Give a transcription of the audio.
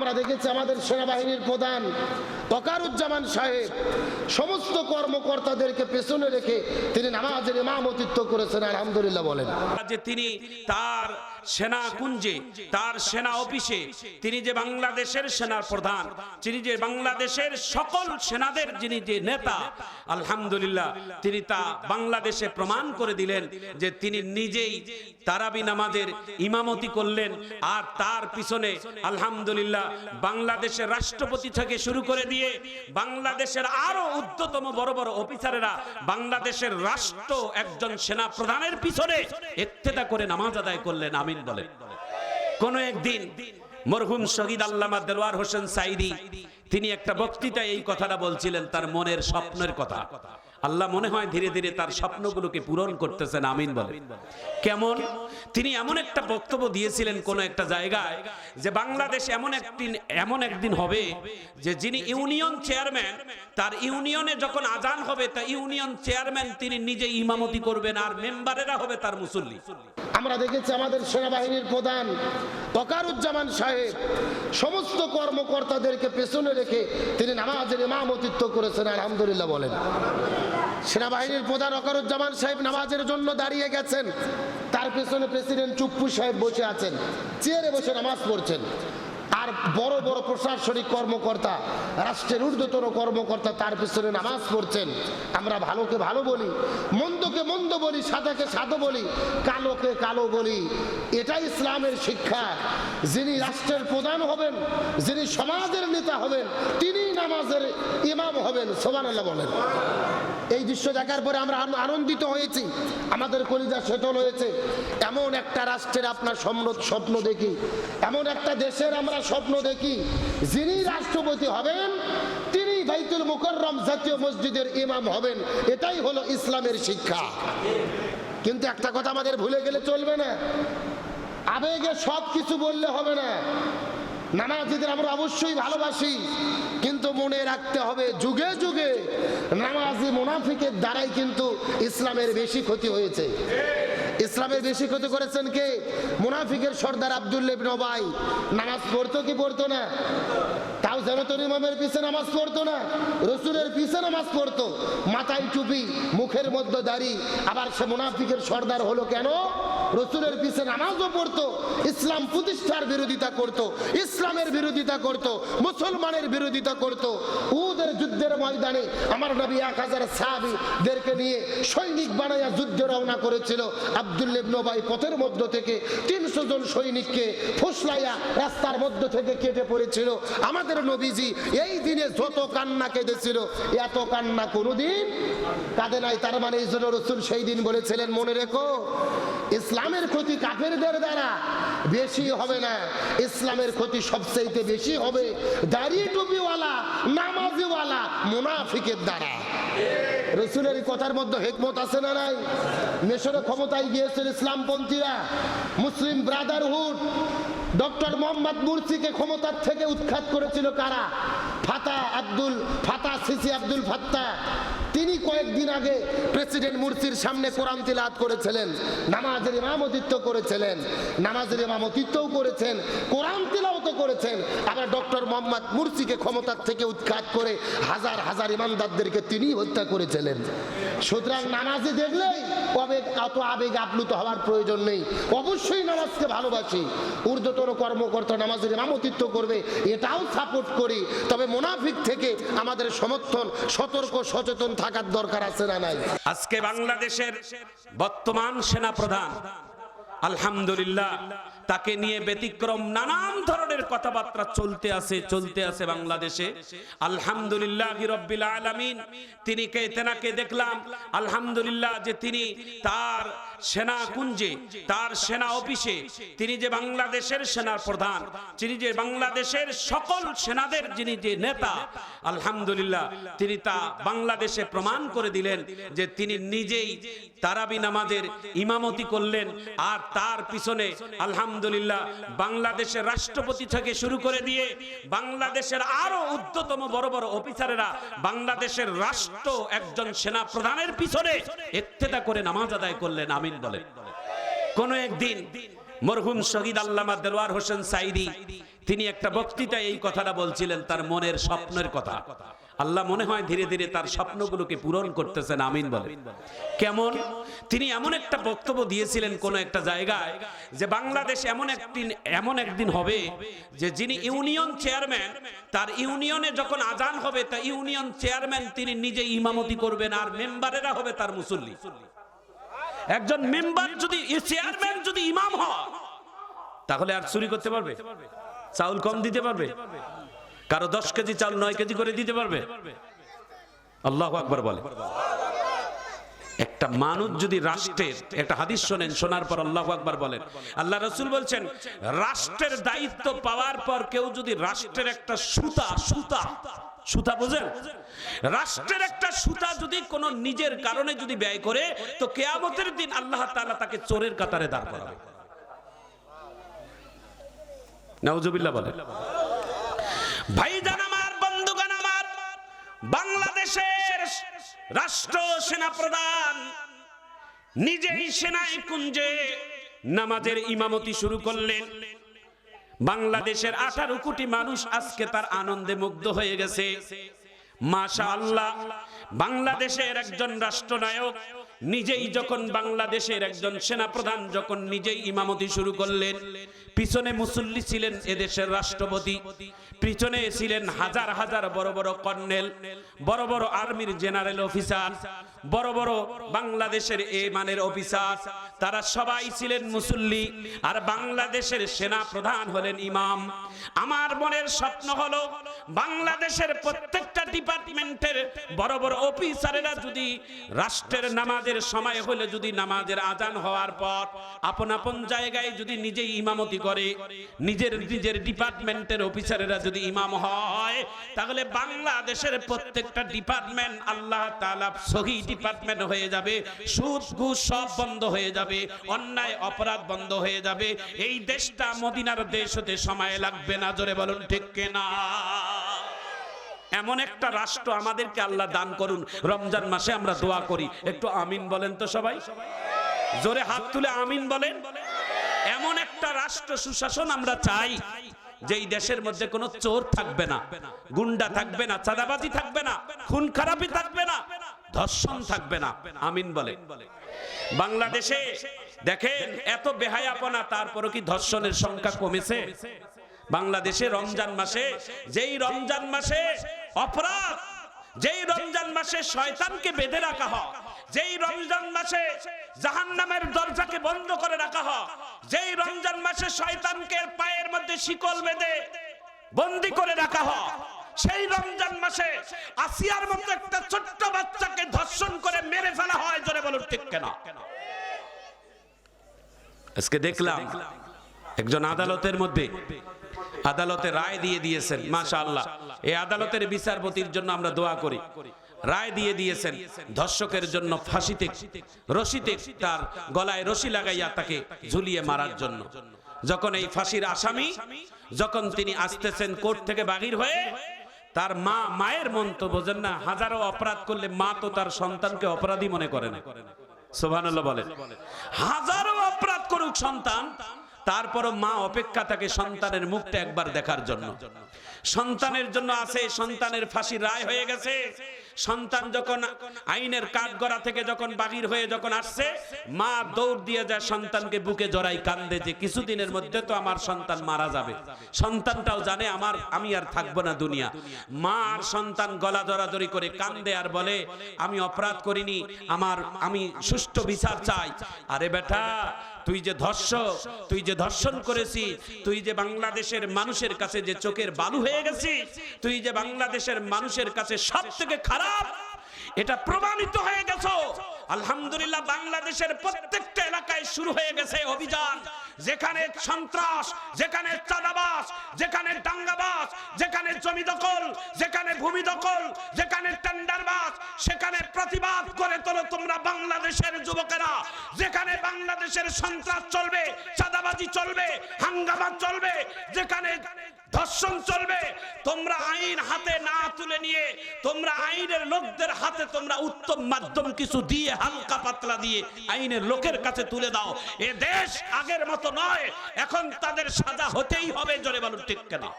আমরা দেখেছি আমাদের সেনাবাহিনীর প্রধান তকারুজ্জামান সাহেব সমস্ত কর্মকর্তাদেরকে পেছনে রেখে তিনি নামাজের ইমামতিত্ব করেছেন, আলহামদুলিল্লাহ বলেন। যে তিনি তার সেনা কুঞ্জে, তার সেনা অফিসে, তিনি যে বাংলাদেশের সেনার প্রধান, তিনি যে বাংলাদেশের সকল সেনাদের যিনি যে নেতা, আলহামদুলিল্লাহ তিনি তা বাংলাদেশে প্রমাণ করে দিলেন যে তিনি নিজেই তারাবি নামাজের ইমামতি করলেন আর তার পিছনে আলহামদুলিল্লাহ বাংলাদেশের রাষ্ট্রপতি থেকে শুরু করে দিয়ে বাংলাদেশের আরও ঊর্ধ্বতম বড় বড় অফিসারেরা বাংলাদেশের রাষ্ট্র একজন সেনা প্রধানের পিছনে ইত্তেদা করে নামাজ আদায় করলেন। আমিন বলেন। কোন একদিন মরহুম শহীদ আল্লামা দেলোয়ার হোসেন সাইদি তিনি একটা বক্তৃতায় এই কথাটা বলছিলেন, তার মনের স্বপ্নের কথা। আল্লাহ মনে হয় ধীরে ধীরে তার স্বপ্নগুলোকে পূরণ করতেছেন, আমিন বলে। কেমন? তিনি এমন একটা বক্তব্য দিয়েছিলেন কোন একটা জায়গায় যে বাংলাদেশ এমন একদিন এমন একদিন হবে যে যিনি ইউনিয়ন চেয়ারম্যান, তার ইউনিয়নে যখন আজান হবে, তা ইউনিয়ন চেয়ারম্যান তিনি নিজে ইমামতি করবেন আর মেম্বারেরা হবে তার মুসল্লি। আমরা দেখেছি আমাদের সেনাবাহিনীর প্রধান তকারুজ্জামান সাহেব কর্মকর্তাদেরকে পেছনে রেখে তিনি নামাজের ইমামতিত্ব করেছেন, আলহামদুলিল্লাহ বলেন। সেনাবাহিনীর প্রধান অকারুজ্জামান সাহেব নামাজের জন্য দাঁড়িয়ে গেছেন। তার পেছনে প্রেসিডেন্ট চুপ্পু সাহেব বসে আছেন। চেয়ারে বসে নামাজ পড়ছেন। বড় বড় প্রশাসনিক কর্মকর্তা, রাষ্ট্রের ঊর্ধ্বতন কর্মকর্তা তার পিছনে নামাজ পড়ছেন। আমরা ভালোকে ভালো বলি, মন্দকে মন্দ বলি, সাদাকে সাদো বলি, কালোকে কালো বলি। এটাই ইসলামের শিক্ষা। যিনি রাষ্ট্রের প্রধান হবেন, যিনি সমাজের নেতা হবেন তিনি নামাজের ইমাম হবেন। সোমান আল্লাহ বলেন। এই দৃশ্য দেখার পরে আমরা আন- আনন্দিত হয়েছি। আমাদের কলিজা সেটল হয়েছে। এমন একটা রাষ্ট্রের আপনার সম্র- স্বপ্ন দেখি। এমন একটা দেশের আমরা স্বপ্ন দেখি। যিনি রাষ্ট্রপতি হবেন, তিনি বাইতুল মুকররম জাতীয় মসজিদের ইমাম হবেন। এটাই হলো ইসলামের শিক্ষা। কিন্তু একটা কথা আমাদের ভুলে গেলে চলবে না। আবেগে সব কিছু বললে হবে না। নামাজিদের আমরা অবশ্যই ভালোবাসি। মনে রাখতে হবে যুগে যুগে নামাজি মুনাফিকের দ্বারাই কিন্তু ইসলামের বেশি ক্ষতি হয়েছে। ইসলামের বেশি ক্ষতি করেছেন কে? মুনাফিকের সর্দার আব্দুল্লেব নবাই নামাজ পড়তো কি পড়তো না? তাও জনতর ইমামের পিছে নামাজ পড়তো না? রসুলের পিছে নামাজ পড়তো। মাথায় টুপি, মুখের মধ্যে দাড়ি। আবার সে মুনাফিকের সর্দার হলো কেন? রসুলের পিছে নামাজও পড়তো, ইসলাম প্রতিষ্ঠার বিরোধিতা করত, ইসলামের বিরোধিতা করত, মুসলমানের বিরোধিতা করত। উদের যুদ্ধের ময়দানে আমার নবী এক হাজার সাহাবিদেরকে নিয়ে সৈনিক বানাইয়া যুদ্ধ রওনা করেছিল। আব্দুল্লেব নবাই পথের মধ্য থেকে তিনশো জন সৈনিককে ফুসলাইয়া রাস্তার মধ্য থেকে কেটে পড়েছিল। আমাদের নবীজি এই দিনে যত কান্না কেঁদেছিল, এত কান্না কোনোদিন কাঁদে নাই। তার মানে এই জন্য রসুল সেই দিন বলেছিলেন, মনে রেখো, ইসলামের ক্ষতি কাফেরদের দ্বারা বেশি হবে না। ইসলামের ক্ষতি সবচেয়ে বেশি হবে দাড়ি টুপিওয়ালা, নামাজিওয়ালা, মুনাফিকের দ্বারা। রসুলের কথার মধ্যে হেকমত আছে না নাই? মেশরে ক্ষমতায় গিয়েছিল ইসলামপন্থীরা, মুসলিম ব্রাদারহুড। ডক্টর মোহাম্মদ মুরসিকে ক্ষমতার থেকে উৎখাত করেছিল কারা? ফাতা আব্দুল, ফাতা সিসি আব্দুল ফাত্তা। তিনি কয়েকদিন আগে প্রেসিডেন্ট মুরসির সামনে কোরআন তিলাত করেছিলেন, নামাজের ইমামতিত্ব করেছিলেন, নামাজের ইমামতিত্বও করেছেন, কোরআন তিলাওত করেছেন। আবার ডক্টর মোহাম্মদ মুরসিকে ক্ষমতার থেকে উৎখাত করে হাজার হাজার ইমানদারদেরকে তিনি হত্যা করেছিলেন। সুতরাং নামাজে দেখলেই আবেগ এত আবেগ আপ্লুত হওয়ার প্রয়োজন নেই। অবশ্যই নামাজকে ভালোবাসি। ঊর্ধ্বতর কর্মকর্তা নামাজের ইমামতিত্ব করবে, এটাও সাপোর্ট করি। তবে মোনাফিক থেকে আমাদের সমর্থন, সতর্ক, সচেতন থাকার দরকার আছে না নাই? আজকে বাংলাদেশের বর্তমান সেনা প্রধান আলহামদুলিল্লাহ তাকে নিয়ে ব্যতিক্রম নানান ধরনের কথাবার্তা চলতে আছে চলতে আছে বাংলাদেশে। আলহামদুলিল্লাহ রব্বিল তিনি কে তেনাকে দেখলাম, আলহামদুলিল্লাহ যে তিনি তার সেনা কুঞ্জে, তার সেনা অফিসে, তিনি যে বাংলাদেশের সেনার প্রধান, তিনি যে বাংলাদেশের সকল সেনাদের যিনি যে নেতা, আলহামদুলিল্লাহ তিনি তা বাংলাদেশে প্রমাণ করে দিলেন যে তিনি নিজেই তারাবি নামাজের ইমামতি করলেন, আর তার পিছনে আলহামদুলিল্লাহ বাংলাদেশের রাষ্ট্রপতি থেকে শুরু করে দিয়ে বাংলাদেশের আরও ঊর্ধ্বতম বড় বড় অফিসারেরা বাংলাদেশের রাষ্ট্র একজন সেনা প্রধানের পিছনে ইত্তেদা করে নামাজ আদায় করলেন। আমিন বলেন। কোন একদিন মরহুম শহীদ আল্লামা দেলোয়ার হোসেন সাইদি তিনি একটা বক্তৃতায় এই কথাটা বলছিলেন, তার মনের স্বপ্নের কথা। আল্লাহ মনে হয় ধীরে ধীরে তার স্বপ্নগুলোকে পূরণ করতেছেন আমিন বলে। কেমন? তিনি এমন একটা বক্তব্য দিয়েছিলেন কোন একটা জায়গায় যে বাংলাদেশ এমন একদিন এমন একদিন হবে যে যিনি ইউনিয়ন চেয়ারম্যান তার ইউনিয়নে যখন আজান হবে তা ইউনিয়ন চেয়ারম্যান তিনি নিজে ইমামতি করবেন আর মেম্বারেরা হবে তার মুসল্লি। একজন মেম্বার যদি চেয়ারম্যান যদি ইমাম হয় তাহলে আর চুরি করতে পারবে? চাউল কম দিতে পারবে? কারও দশ কেজি চাল নয় কেজি করে দিতে পারবে? আল্লাহ আকবর বলে। একটা মানুষ যদি রাষ্ট্রের, একটা হাদিস শোনেন, শোনার পর আল্লাহ আকবার বলেন। আল্লাহ রসুল বলছেন, রাষ্ট্রের দায়িত্ব পাওয়ার পর কেউ যদি রাষ্ট্রের একটা সুতা সুতা সুতা বোঝেন? রাষ্ট্রের একটা সুতা যদি কোনো নিজের কারণে যদি ব্যয় করে, তো কেয়ামতের দিন আল্লাহ তাআলা তাকে চোরের কাতারে দাঁড় করাবে। নাউজুবিল্লাহ বলে বাংলাদেশের রাষ্ট্র সেনা প্রধান নিজেই সেনায় কুঞ্জে নামাজের ইমামতি শুরু করলেন। বাংলাদেশের আঠারো কোটি মানুষ আজকে তার আনন্দে মুগ্ধ হয়ে গেছে। মাশা আল্লাহ বাংলাদেশের একজন রাষ্ট্রনায়ক নিজেই যখন বাংলাদেশের একজন সেনাপ্রধান, যখন নিজেই ইমামতি শুরু করলেন। পিছনে মুসল্লি ছিলেন এদেশের রাষ্ট্রপতি। পিছনে ছিলেন হাজার হাজার বড় বড় কর্নেল, বড় বড় আর্মির জেনারেল অফিসার, বড় বড় বাংলাদেশের এ মানের অফিসার। তারা সবাই ছিলেন মুসল্লি, আর বাংলাদেশের সেনা প্রধান হলেন ইমাম। আমার মনের স্বপ্ন হলো বাংলাদেশের প্রত্যেকটা ডিপার্টমেন্টের বড় বড় অফিসারেরা যদি রাষ্ট্রের নামাজের সময় হলে যদি নামাজের আজান হওয়ার পর আপন আপন জায়গায় যদি নিজেই ইমামতি করে, নিজের নিজের ডিপার্টমেন্টের অফিসারেরা যদি ইমাম হয়, তাহলে বাংলাদেশের প্রত্যেকটা ডিপার্টমেন্ট আল্লাহ তাআলা সহি ডিপার্টমেন্ট হয়ে যাবে, সুদ, ঘুষ সব বন্ধ হয়ে যাবে, অন্যায়, অপরাধ বন্ধ হয়ে যাবে। এই দেশটা মদিনার দেশ হতে সময় লাগবে না, জোরে বলুন ঠিক কিনা? এমন একটা রাষ্ট্র আমাদেরকে আল্লাহ দান করুন, রমজান মাসে আমরা দোয়া করি। একটু আমিন বলেন তো সবাই। জোরে হাত তুলে আমিন বলেন। এমন একটা রাষ্ট্র সুশাসন আমরা চাই যেই দেশের মধ্যে কোনো চোর থাকবে না, গুন্ডা থাকবে না, চাঁদাবাজি থাকবে না, খুন খারাপি থাকবে না, ধর্ষণ থাকবে না, আমিন বলে। বাংলাদেশে দেখেন এত বেহায়াপনা, তারপরও কি ধর্ষণের সংখ্যা কমেছে? বাংলাদেশে রমজান মাসে, যেই রমজান মাসে অপরাধ, যেই রমজান মাসে শয়তানকে বেঁধে রাখা হয়, যেই রমজান মাসে জাহান্নামের দরজাকে বন্ধ করে রাখা হয় যেই রমজান মাসে শয়তানকে পায়ের মধ্যে শিকল বেঁধে বন্দি করে রাখা হয়, সেই রমজান মাসে আসিয়ার মতো একটা ছোট্ট বাচ্চাকে ধর্ষণ করে মেরে ফেলা হয়, জোরে বলুন ঠিক কেন? আজকে দেখলাম একজন আদালতের মধ্যে আদালতে রায় দিয়ে দিয়েছেন মাশা আল্লাহ এই আদালতের বিচারপতির জন্য আমরা দোয়া করি। রায় দিয়ে দিয়েছেন। ধর্ষকের জন্য ফাঁসিতে, রশিতে তার গলায় রশি লাগাইয়া তাকে ঝুলিয়ে মারার জন্য। যখন এই ফাঁসির আসামি, যখন তিনি আসতেছেন কোর্ট থেকে বাগির হয়ে, তার মা মায়ের মন তো বোঝেন না, হাজারো অপরাধ করলে মা তো তার সন্তানকে অপরাধী মনে করে না। সোভানুল্লাহ বলেন। হাজারো অপরাধ করুক সন্তান তারপরও মা অপেক্ষা থাকে সন্তানের মুখটা একবার দেখার জন্য। সন্তানের জন্য আছে, সন্তানের ফাঁসি রায় হয়ে গেছে। সন্তান যখন আইনের কাঠগড়া থেকে যখন বাহির হয়ে যখন আসছে, মা দৌড় দিয়ে যায় সন্তানকে বুকে জড়াই কান্দে যে কিছুদিনের মধ্যে তো আমার সন্তান মারা যাবে। সন্তানটাও জানে আমার, আমি আর থাকব না দুনিয়া। মা আর সন্তান গলা জড়াজড়ি করে কান্দে আর বলে, আমি অপরাধ করিনি, আমার, আমি সুষ্ঠু বিচার চাই। আরে বেটা, তুই যে ধর্ষক, তুই যে ধর্ষণ করেছি, তুই যে বাংলাদেশের মানুষের কাছে যে চোখের বালু হয়ে গেছি, তুই যে বাংলাদেশের মানুষের কাছে সব থেকে খারাপ, এটা প্রমাণিত হয়ে গেছো। আলহামদুলিল্লাহ বাংলাদেশের প্রত্যেকটা এলাকায় শুরু হয়ে গেছে অভিযান। যেখানে সন্ত্রাস, যেখানে চাঁদাবাস যেখানে দাঙ্গাবাস যেখানে জমি দখল, যেখানে ভূমি দখল, যেখানে টেন্ডারবাস সেখানে প্রতিবাদ করে তোলো তোমরা বাংলাদেশের যুবকেরা। যেখানে বাংলাদেশের সন্ত্রাস চলবে, চাঁদাবাজি চলবে, হাঙ্গামা চলবে, যেখানে ধর্ষণ চলবে। তোমরা আইন হাতে না তুলে নিয়ে, তোমরা আইনের লোকদের হাতে তোমরা উত্তম মাধ্যম কিছু দিয়ে, হালকা পাতলা দিয়ে আইনের লোকের কাছে তুলে দাও। এ দেশ আগের মতো নয়, এখন তাদের সাজা হতেই হবে, জোরে বালুর ঠিক কেনা।